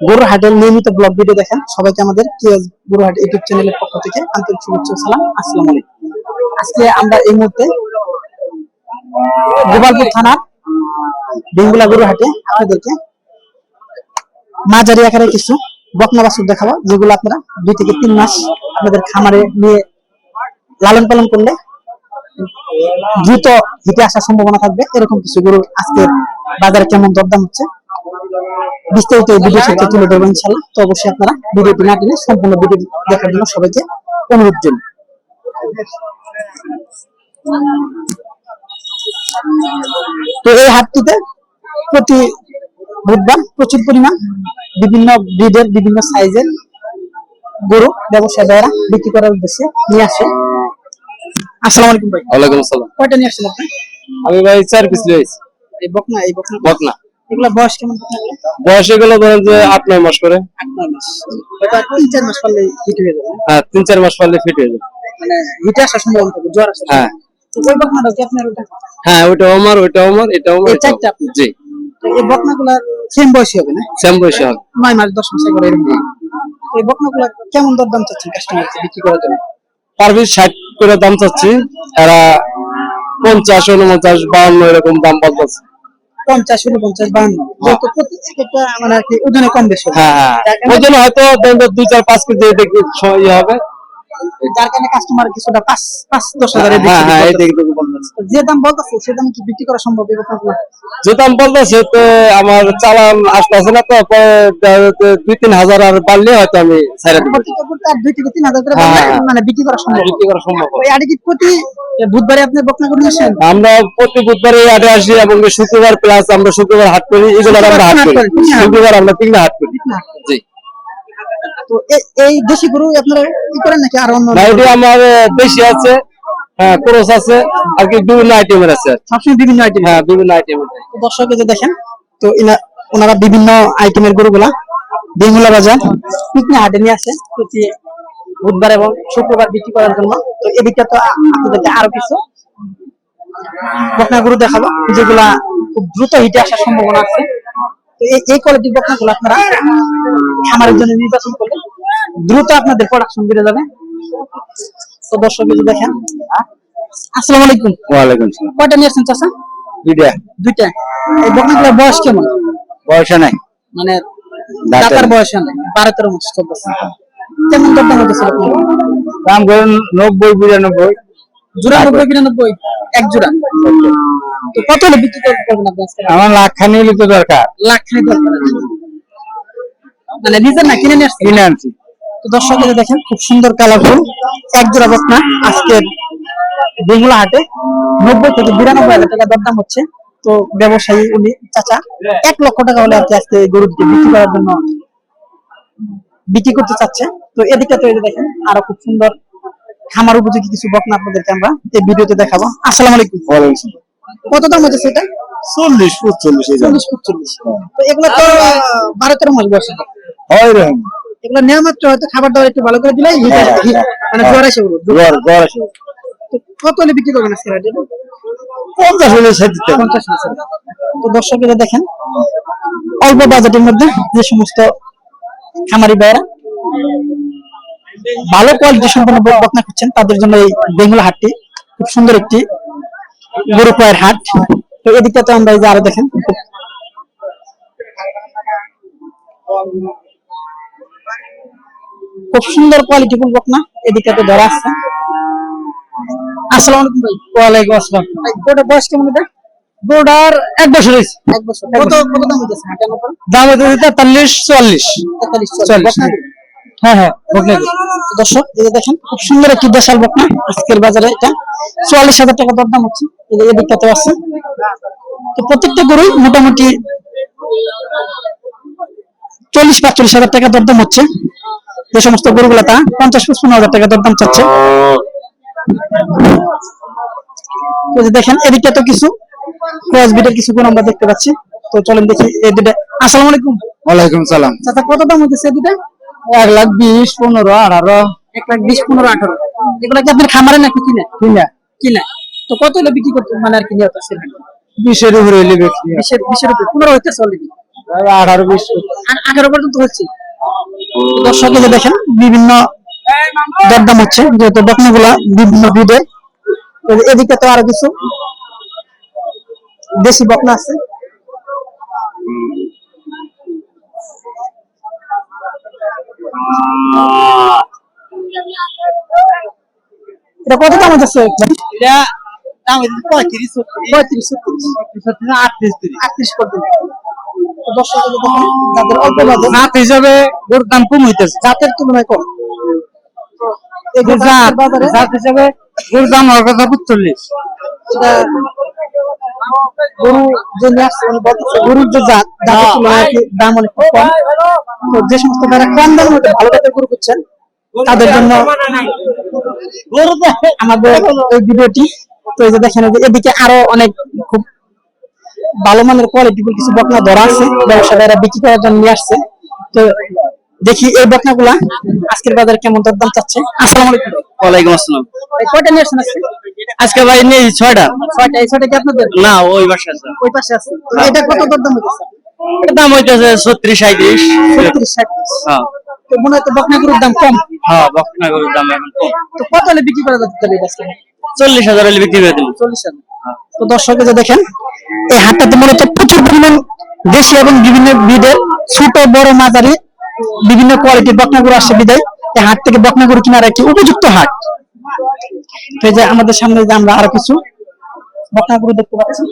গরুহাটের নিয়মিত blog video দেখেন। সবাইকে আমাদের গুরুহাট ইউটিউব চ্যানেলের পক্ষ থেকে আন্তরিক শুভেচ্ছা সালাম। আসসালামু আজকে আমরা এই মুহূর্তে গোপালপুর থানার বেঙ্গুলা গরুহাটে আপনাদেরকে মাঝারি আকারে কিছু বকনা বাছুর দেখাবো, যেগুলো আপনারা দুই থেকে তিন মাস আপনাদের খামারে নিয়ে লালন পালন করলে দ্রুত হিটে আসার সম্ভাবনা থাকবে। এরকম কিছু গরু আজকের বাজারে কেমন দরদাম হচ্ছে? বিস্তারিত ভিডিও তুলে ধরবো ইনশাল্লাহ তো অবশ্যই আপনারা ভিডিওটি না টেনে সম্পূর্ণ ভিডিও দেখার জন্য সবাইকে অনুরোধ তো এই হাটটিতে প্রতি বুধবার প্রচুর পরিমাণ বিভিন্ন ব্রিডের বিভিন্ন সাইজের গরু ব্যবসায়ীরা বিক্রি করার উদ্দেশ্যে নিয়ে আসে। আসসালামু আলাইকুম ভাই। ওয়ালাইকুম আসসালাম। কয়টা নিয়ে আসছেন আপনি? আমি ভাই চার পিস লইছি এই বকনা এই বকনা? বকনা। এগুলা বয়স কেমন? বয়স এগুলো ধরেন যে আট নয় মাস করে। আট নয় মাস। তিন চার মাস পারলে হিট হয়ে যাবে হ্যাঁ তিন চার মাস পারলে ফিট হয়ে যাবে। মানে হিটে আসার সম্ভাবনা থাকে জ্বর আসে হ্যাঁ। তো ওই বকনাটা কি আপনার ওটা? হ্যাঁ ওইটাও আমার ওইটাও আমার এটা আমার। চারটা। আপনার? জি। এই বকনাগুলার সেম বয়সী হবে না? সেম বয়সে হবে। নয় মাস দশ মাস করে এরকম এই বকনাগুলা কেমন দরদাম চাচ্ছেন কাস্টমারকে বিক্রি করার জন্য? পার পিস ষাট করে দাম চাচ্ছি। এরা পঞ্চাশ উনপঞ্চাশ বাউন্ন এরকম দাম বলতেছে। পঞ্চাশ উনপঞ্চাশ প্রতি মানে আর কি ওজনে কম বেশি হ্যাঁ হ্যাঁ। হয়তো দুই চার পাঁচ কেজি দেখবে ইয়ে হবে। যার কারণে কাস্টমার কিছুটা পাঁচ পাঁচ দশ হাজারে হ্যাঁ হ্যাঁ যে দাম বলতেছে সে দাম কি বিক্রি করা সম্ভব যে দাম বলতেছে তো আমার চালান আসতেছে না তো দুই তিন হাজার আর বাড়লে হয়তো আমি ছেড়ে দেবো। দুই থেকে তিন হাজার হ্যাঁ। মানে বিক্রি করা সম্ভব। বিক্রি করা সম্ভব। কি প্রতি বুধবারে আপনি বকনা করে আসেন আমরা প্রতি বুধবারে আসি এবং শুক্রবার প্লাস আমরা শুক্রবার হাট করি এগুলো আমরা হাট করি। শুক্রবার আমরা তিনটা হাট করি। জি। তো এই দেশি গরু আপনারা কি করেন নাকি আর অন্য আমার বেশি আছে। হ্যাঁ ক্রস আছে আর কি বিভিন্ন আইটেমের আছে। সবসময় বিভিন্ন আইটেম হ্যাঁ বিভিন্ন আইটেমের দর্শক যে দেখেন তো ওনারা বিভিন্ন আইটেমের গরুগুলা বেঙ্গুলা বাজার পিকনি হাটে নিয়ে আসে প্রতি বুধবার এবং শুক্রবার বিক্রি করার জন্য। তো এদিকে তো আপনাদেরকে আরও কিছু বকনা গরু দেখাবো যেগুলা খুব দ্রুত হিটে আসার সম্ভাবনা আছে। তো এই এই কোয়ালিটির বকনা গুলো আপনারা খামারের জন্য নির্বাচন করলে দ্রুত আপনাদের প্রোডাকশন বেড়ে যাবে। তো দর্শক দেখেন আসসালামু আলাইকুম। ওয়ালাইকুম সালাম। কয়টা নিয়ে আসছেন চাচা? দুইটা। দুইটা। এই বয়স কেমন? পয়সা নাই। মানে দাতার বয়স তেরো মাস চলতেছে। কেমন দরদাম হতেছে আপনার? দাম ধরুন নব্বই বিরানব্বই। জোড়া নব্বই বিরানব্বই? এক জোড়া। তো কত হলে বিক্রি আপনি আজকে? আমার হলে তো দরকার। লাখ খানি দরকার। মানে নিজের না কিনে নিয়ে কিনে আনছি। তো দর্শক দেখেন খুব সুন্দর কালারফুল এক জোড়া বকনা। আজকের বেঙ্গুলা হাটে নব্বই থেকে বিরানব্বই হাজার টাকা দরদাম হচ্ছে। তো ব্যবসায়ী উনি চাচা এক লক্ষ টাকা হলে আর কি আজকে এই গরু দুটো বিক্রি করার জন্য বিক্রি করতে চাচ্ছে। তো এদিকে তো দেখেন আরও খুব সুন্দর খামার উপযোগী কিছু বকনা আপনাদেরকে আমরা এই ভিডিওতে দেখাবো। আসসালামু আলাইকুম। কত দাম হচ্ছে সেটা? চল্লিশ পঁচল্লিশ এই চল্লিশ পঁচল্লিশ। তো এগুলো তো বারো তেরো মাস বয়স হয় রে। এগুলো নেওয়া মাত্র হয়তো খাবার দাবার একটু ভালো করে দিলে হিট আসবে, হিট- মানে জ্বর আসে জ্বর জ্বর তো কত হলে বিক্রি করবেন আজকে রাতে? পঞ্চাশ হলে। তো দর্শকেরা দেখেন অল্প বাজেটের মধ্যে যে সমস্ত খামারি ভাইয়েরা ভালো কোয়ালিটি সম্পন্ন বকনা খুঁজছেন তাদের জন্য এই বেঙ্গল হাটটি খুব সুন্দর একটি গরু পায়ের হাট তো এদিকটা তো আমরা এই যে আরও দেখেন খুব সুন্দর কোয়ালিটি ফুল বকনা এদিকটা তো ধরা আছে আসসালামু আলাইকুম ভাই। ওয়ালাইকুম আসসালাম। গোটা বয়স কেমন এটা? গোটার এক বছর হয়েছে। এক বছর। কত কত দাম হইতেছে? দাম হচ্ছে তেতাল্লিশ চুয়াল্লিশ। তেতাল্লিশ চল্লিশ। বকনা হ্যাঁ হ্যাঁ বকনা তো দর্শক এই যে দেখেন খুব সুন্দর একটি দেশাল বকনা। আজকের বাজারে এটা। চুয়াল্লিশ হাজার টাকা দরদাম হচ্ছে। এই যে এদিকটাতে আছে। তো প্রত্যেকটা গরুই মোটামুটি চল্লিশ পাঁচচল্লিশ হাজার টাকা দরদাম হচ্ছে। যে সমস্ত গরুগুলো তা পঞ্চাশ পঁচপন্ন হাজার টাকা দরদাম চাচ্ছে। দেখেন এদিকটা তো কিছু ক্রস বিটের কিছু আমরা দেখতে পাচ্ছি। তো চলেন দেখি এই দুটা আসসালামু আলাইকুম। ওয়ালাইকুম সালাম। চাচা কত দাম হইতেছে এই দুটা এক লাখ বিশ পনেরো আঠারো। এক লাখ বিশ পনেরো আঠারো। এগুলো কি আপনার খামারে নাকি কিনে? কিনা। কিনা। তো কত হলে বিক্রি করতে মানে আর কি নিয়ে হতেছে বিশের উপরে হইলে বেশি বিশের বিশের উপরে। পনেরো হইতেছে অলরেডি আঠারো বিশ। আর আঠারো পর্যন্ত হচ্ছে। দর্শক দেখেন বিভিন্ন দরদাম হচ্ছে যেহেতু বকনাগুলা বিভিন্ন ব্রিডের এদিকে তো আরও কিছু। দেশি বকনা আছে। এটা কত দাম হচ্ছে এটা দাম হইছে পঁয়ত্রিশ পঁয়ত্রিশ ছত্রিশ। আটত্রিশ আটত্রিশ পর্যন্ত যাদের অল্প হিসাবে গরুর দাম কম হইতেছে। জাতের তুলনায় কম। জাত জাত হিসাবে গরুর দাম হওয়ার কথা পঁচল্লিশ গরু যে গরুর জাত দাম অনেক কম। তো সমস্ত যারা কম দামের মধ্যে ভালো জাতের গরু করছেন তাদের জন্য আমাদের এই ভিডিওটি তো এই যে দেখেন এদিকে আরও অনেক খুব ভালো মানের কোয়ালিটি কিছু বকনা ধরা আছে ব্যবসাদাররা বিক্রি করার জন্য নিয়ে আসছে। তো দেখি এই বকনাগুলা আজকের বাজারে কেমন দাম চাচ্ছে? আসসালামু আলাইকুম। ওয়ালাইকুম আসসালাম। কয়টা নিয়ে আসছেন আজকে? ভাই নেই ছয়টা। ছয়টা এই ছয়টা কি আপনাদের? না ওই বাসা আছে। ওই পাশে আছে। তো এটা কত দরদাম হইতেছে? এটার দাম হইতেছে ছত্রিশ সাঁত্রিশ ছত্রিশ ষাট হ্যাঁ। তো মনে হয় তো দাম কম। হ্যাঁ বকনা গরুর দাম এখন কম। তো কত হলে বিক্রি করা যাচ্ছে এটা আজকে? চল্লিশ হাজার হলে বিক্রি করে দিল চল্লিশ হাজার। তো দর্শকে যে দেখেন এই হাটটাতে মূলত প্রচুর পরিমাণ দেশি এবং বিভিন্ন বিদের ছোট বড় মাঝারি বিভিন্ন কোয়ালিটির বকনাগুলো আসছে বিদায়। এই হাট থেকে বকনাগুলো কেনার একটি উপযুক্ত হাট। তো যে আমাদের সামনে যে আমরা আরও কিছু বকনাগুলো দেখতে পাচ্ছি।